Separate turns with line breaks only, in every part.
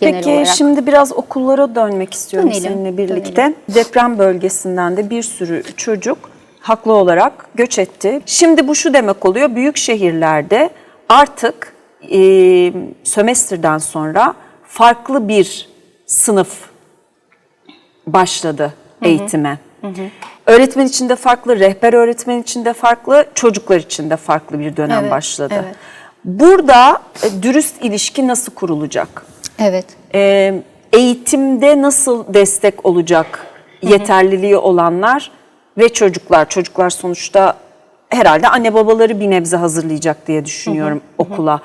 genel
Peki
olarak.
şimdi biraz okullara dönmek istiyorum
Dönelim,
seninle birlikte. Deprem bölgesinden de bir sürü çocuk haklı olarak göç etti. Şimdi bu şu demek oluyor büyük şehirlerde artık e, sömestrden sonra farklı bir sınıf başladı eğitime. Öğretmen için de farklı, rehber öğretmen için de farklı, çocuklar için de farklı bir dönem
Evet,
başladı.
evet.
Burada e, dürüst ilişki nasıl kurulacak?
Evet.
Ee, eğitimde nasıl destek olacak yeterliliği olanlar ve çocuklar? Çocuklar sonuçta herhalde anne babaları bir nebze hazırlayacak diye düşünüyorum okula.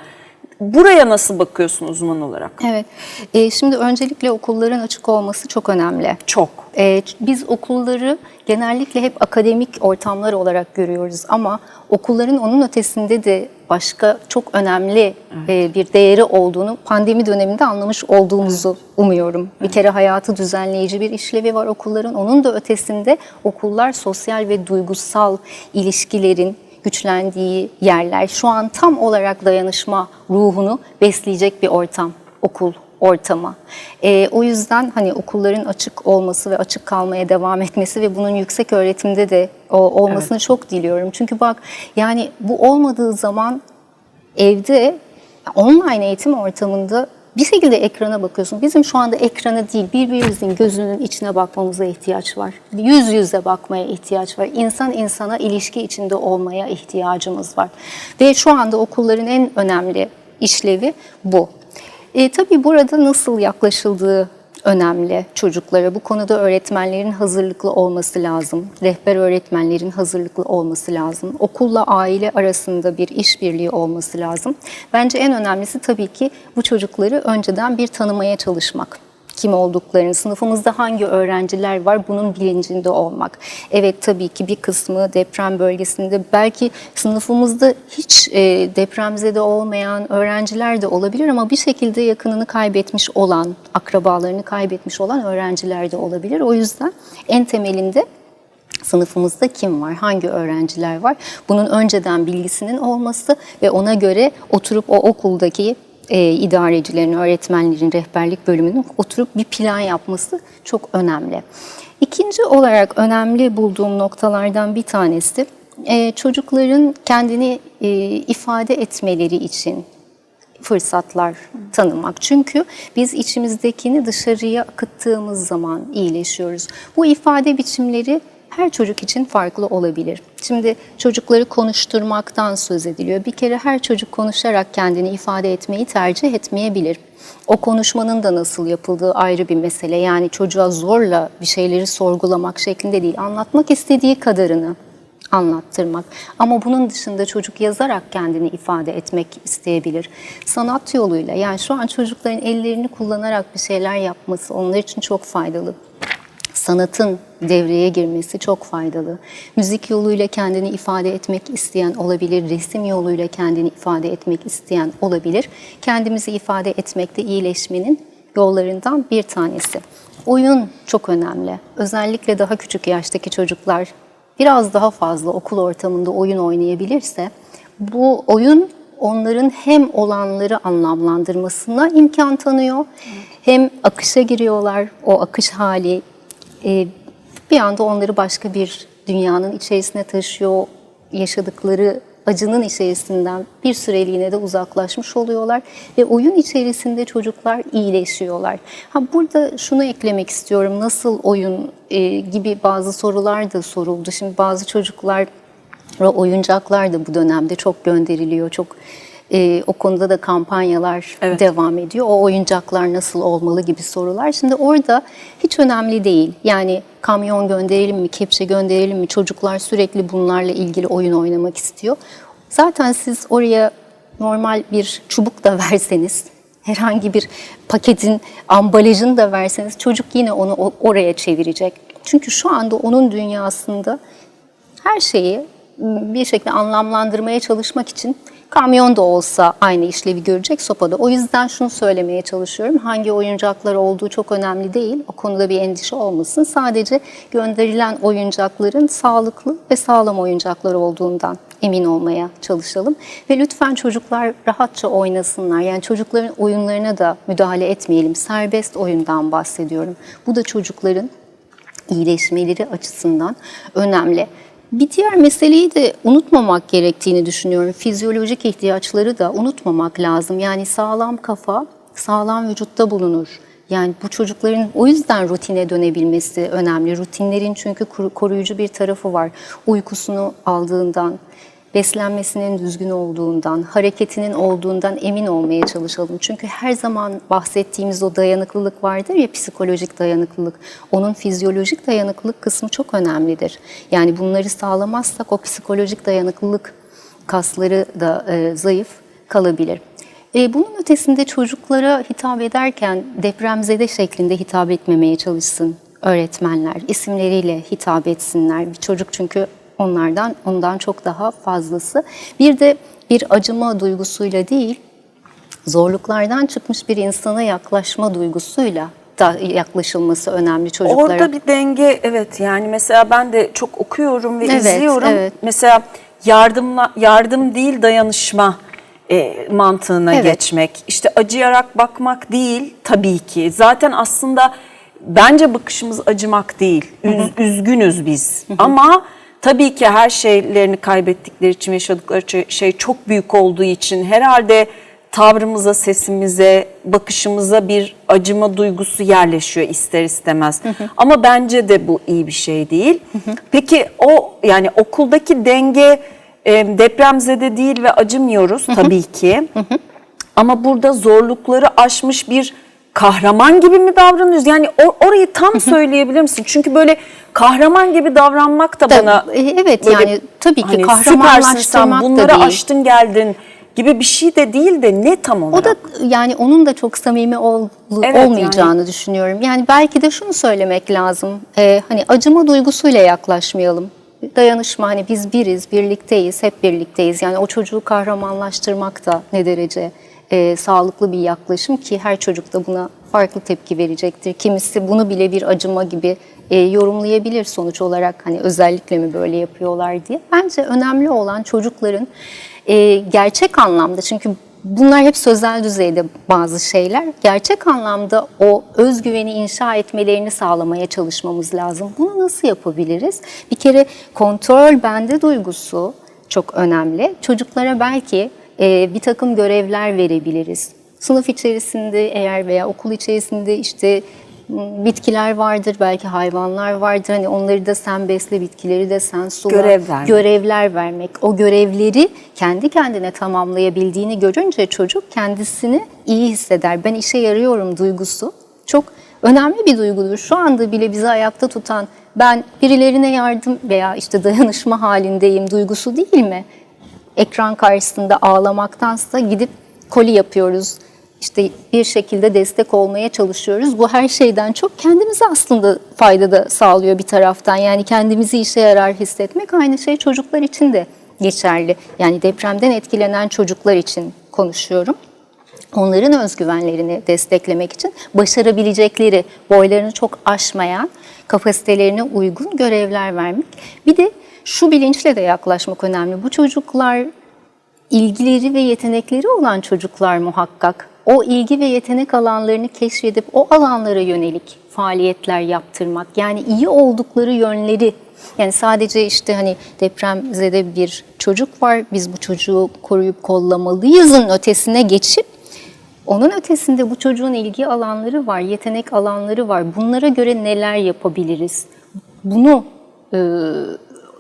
Buraya nasıl bakıyorsun uzman olarak?
Evet. Ee, şimdi öncelikle okulların açık olması çok önemli.
Çok.
Ee, biz okulları genellikle hep akademik ortamlar olarak görüyoruz ama okulların onun ötesinde de başka çok önemli e, bir değeri olduğunu pandemi döneminde anlamış olduğumuzu umuyorum. Bir kere hayatı düzenleyici bir işlevi var okulların. Onun da ötesinde okullar sosyal ve duygusal ilişkilerin güçlendiği yerler. Şu an tam olarak dayanışma ruhunu besleyecek bir ortam okul ortama. Ee, o yüzden hani okulların açık olması ve açık kalmaya devam etmesi ve bunun yüksek öğretimde de o, olmasını çok diliyorum. Çünkü bak yani bu olmadığı zaman evde online eğitim ortamında bir şekilde ekrana bakıyorsun. Bizim şu anda ekrana değil birbirimizin gözünün içine bakmamıza ihtiyaç var. Yüz yüze bakmaya ihtiyaç var. İnsan insana ilişki içinde olmaya ihtiyacımız var. Ve şu anda okulların en önemli işlevi bu. E, tabii burada nasıl yaklaşıldığı önemli çocuklara. Bu konuda öğretmenlerin hazırlıklı olması lazım. Rehber öğretmenlerin hazırlıklı olması lazım. Okulla aile arasında bir işbirliği olması lazım. Bence en önemlisi tabii ki bu çocukları önceden bir tanımaya çalışmak kim olduklarını, sınıfımızda hangi öğrenciler var bunun bilincinde olmak. Evet tabii ki bir kısmı deprem bölgesinde belki sınıfımızda hiç e, depremzede olmayan öğrenciler de olabilir ama bir şekilde yakınını kaybetmiş olan, akrabalarını kaybetmiş olan öğrenciler de olabilir. O yüzden en temelinde sınıfımızda kim var, hangi öğrenciler var bunun önceden bilgisinin olması ve ona göre oturup o okuldaki e, idarecilerin, öğretmenlerin rehberlik bölümünün oturup bir plan yapması çok önemli. İkinci olarak önemli bulduğum noktalardan bir tanesi e, çocukların kendini e, ifade etmeleri için fırsatlar tanımak. Çünkü biz içimizdekini dışarıya akıttığımız zaman iyileşiyoruz. Bu ifade biçimleri her çocuk için farklı olabilir. Şimdi çocukları konuşturmaktan söz ediliyor. Bir kere her çocuk konuşarak kendini ifade etmeyi tercih etmeyebilir. O konuşmanın da nasıl yapıldığı ayrı bir mesele. Yani çocuğa zorla bir şeyleri sorgulamak şeklinde değil, anlatmak istediği kadarını anlattırmak. Ama bunun dışında çocuk yazarak kendini ifade etmek isteyebilir. Sanat yoluyla yani şu an çocukların ellerini kullanarak bir şeyler yapması onlar için çok faydalı. Sanatın devreye girmesi çok faydalı. Müzik yoluyla kendini ifade etmek isteyen olabilir, resim yoluyla kendini ifade etmek isteyen olabilir. Kendimizi ifade etmekte iyileşmenin yollarından bir tanesi. Oyun çok önemli. Özellikle daha küçük yaştaki çocuklar biraz daha fazla okul ortamında oyun oynayabilirse bu oyun onların hem olanları anlamlandırmasına imkan tanıyor hem akışa giriyorlar. O akış hali e, bir anda onları başka bir dünyanın içerisine taşıyor. Yaşadıkları acının içerisinden bir süreliğine de uzaklaşmış oluyorlar ve oyun içerisinde çocuklar iyileşiyorlar. Ha burada şunu eklemek istiyorum. Nasıl oyun e, gibi bazı sorular da soruldu. Şimdi bazı çocuklar oyuncaklar da bu dönemde çok gönderiliyor. Çok e, o konuda da kampanyalar
Evet.
devam ediyor. O oyuncaklar nasıl olmalı gibi sorular. Şimdi orada hiç önemli değil. Yani kamyon gönderelim mi, kepçe gönderelim mi? Çocuklar sürekli bunlarla ilgili oyun oynamak istiyor. Zaten siz oraya normal bir çubuk da verseniz, herhangi bir paketin ambalajını da verseniz çocuk yine onu oraya çevirecek. Çünkü şu anda onun dünyasında her şeyi bir şekilde anlamlandırmaya çalışmak için kamyon da olsa aynı işlevi görecek sopada. O yüzden şunu söylemeye çalışıyorum. Hangi oyuncaklar olduğu çok önemli değil. O konuda bir endişe olmasın. Sadece gönderilen oyuncakların sağlıklı ve sağlam oyuncaklar olduğundan emin olmaya çalışalım. Ve lütfen çocuklar rahatça oynasınlar. Yani çocukların oyunlarına da müdahale etmeyelim. Serbest oyundan bahsediyorum. Bu da çocukların iyileşmeleri açısından önemli. Bir diğer meseleyi de unutmamak gerektiğini düşünüyorum. Fizyolojik ihtiyaçları da unutmamak lazım. Yani sağlam kafa sağlam vücutta bulunur. Yani bu çocukların o yüzden rutine dönebilmesi önemli. Rutinlerin çünkü koru- koruyucu bir tarafı var. Uykusunu aldığından, beslenmesinin düzgün olduğundan, hareketinin olduğundan emin olmaya çalışalım. Çünkü her zaman bahsettiğimiz o dayanıklılık vardır ya psikolojik dayanıklılık. Onun fizyolojik dayanıklılık kısmı çok önemlidir. Yani bunları sağlamazsak o psikolojik dayanıklılık kasları da e, zayıf kalabilir. E, bunun ötesinde çocuklara hitap ederken depremzede şeklinde hitap etmemeye çalışsın öğretmenler. isimleriyle hitap etsinler. Bir çocuk çünkü onlardan ondan çok daha fazlası. Bir de bir acıma duygusuyla değil, zorluklardan çıkmış bir insana yaklaşma duygusuyla da yaklaşılması önemli çocuklara.
Orada bir denge evet yani mesela ben de çok okuyorum ve
Evet,
izliyorum.
evet.
Mesela yardımla yardım değil dayanışma e, mantığına
Evet.
geçmek. İşte acıyarak bakmak değil tabii ki. Zaten aslında bence bakışımız acımak değil. Üz- üzgünüz biz. Ama tabii ki her şeylerini kaybettikleri için yaşadıkları şey- çok büyük olduğu için herhalde tavrımıza, sesimize, bakışımıza bir acıma duygusu yerleşiyor ister istemez. Ama bence de bu iyi bir şey değil. Peki o yani okuldaki denge e, depremzede değil ve acımıyoruz tabii ki. Ama burada zorlukları aşmış bir kahraman gibi mi davranıyoruz? Yani o- orayı tam söyleyebilir misin? Çünkü böyle kahraman gibi davranmak da
Tabii,
bana
e, evet,
böyle
yani tabii ki
hani
kahramanlaştırmak da
bunları
değil.
aştın geldin gibi bir şey de değil de ne tam olarak?
O da yani onun da çok samimi ol-
Evet,
olmayacağını düşünüyorum. Yani belki de şunu söylemek lazım. Ee, hani acıma duygusuyla yaklaşmayalım. Dayanışma hani biz biriz, birlikteyiz, hep birlikteyiz. Yani o çocuğu kahramanlaştırmak da ne derece e, sağlıklı bir yaklaşım ki her çocuk da buna farklı tepki verecektir. Kimisi bunu bile bir acıma gibi e, yorumlayabilir sonuç olarak hani özellikle mi böyle yapıyorlar diye. Bence önemli olan çocukların e, gerçek anlamda çünkü bunlar hep sözel düzeyde bazı şeyler. Gerçek anlamda o özgüveni inşa etmelerini sağlamaya çalışmamız lazım. Bunu nasıl yapabiliriz? Bir kere kontrol bende duygusu çok önemli. Çocuklara belki bir takım görevler verebiliriz. Sınıf içerisinde eğer veya okul içerisinde işte m, bitkiler vardır, belki hayvanlar vardır. Hani onları da sen besle, bitkileri de sen sula.
Görev vermek.
Görevler vermek. O görevleri kendi kendine tamamlayabildiğini görünce çocuk kendisini iyi hisseder. Ben işe yarıyorum duygusu çok önemli bir duygudur. Şu anda bile bizi ayakta tutan ben birilerine yardım veya işte dayanışma halindeyim duygusu değil mi? Ekran karşısında ağlamaktansa gidip koli yapıyoruz. İşte bir şekilde destek olmaya çalışıyoruz. Bu her şeyden çok kendimize aslında fayda da sağlıyor bir taraftan. Yani kendimizi işe yarar hissetmek aynı şey çocuklar için de geçerli. Yani depremden etkilenen çocuklar için konuşuyorum onların özgüvenlerini desteklemek için başarabilecekleri, boylarını çok aşmayan, kapasitelerine uygun görevler vermek. Bir de şu bilinçle de yaklaşmak önemli. Bu çocuklar ilgileri ve yetenekleri olan çocuklar muhakkak. O ilgi ve yetenek alanlarını keşfedip o alanlara yönelik faaliyetler yaptırmak. Yani iyi oldukları yönleri yani sadece işte hani depremzede bir çocuk var. Biz bu çocuğu koruyup kollamalıyızın ötesine geçip onun ötesinde bu çocuğun ilgi alanları var, yetenek alanları var. Bunlara göre neler yapabiliriz? Bunu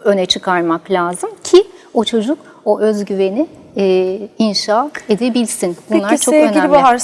öne çıkarmak lazım ki o çocuk o özgüveni e, inşa edebilsin. Bunlar
Peki
çok önemli.
Bahar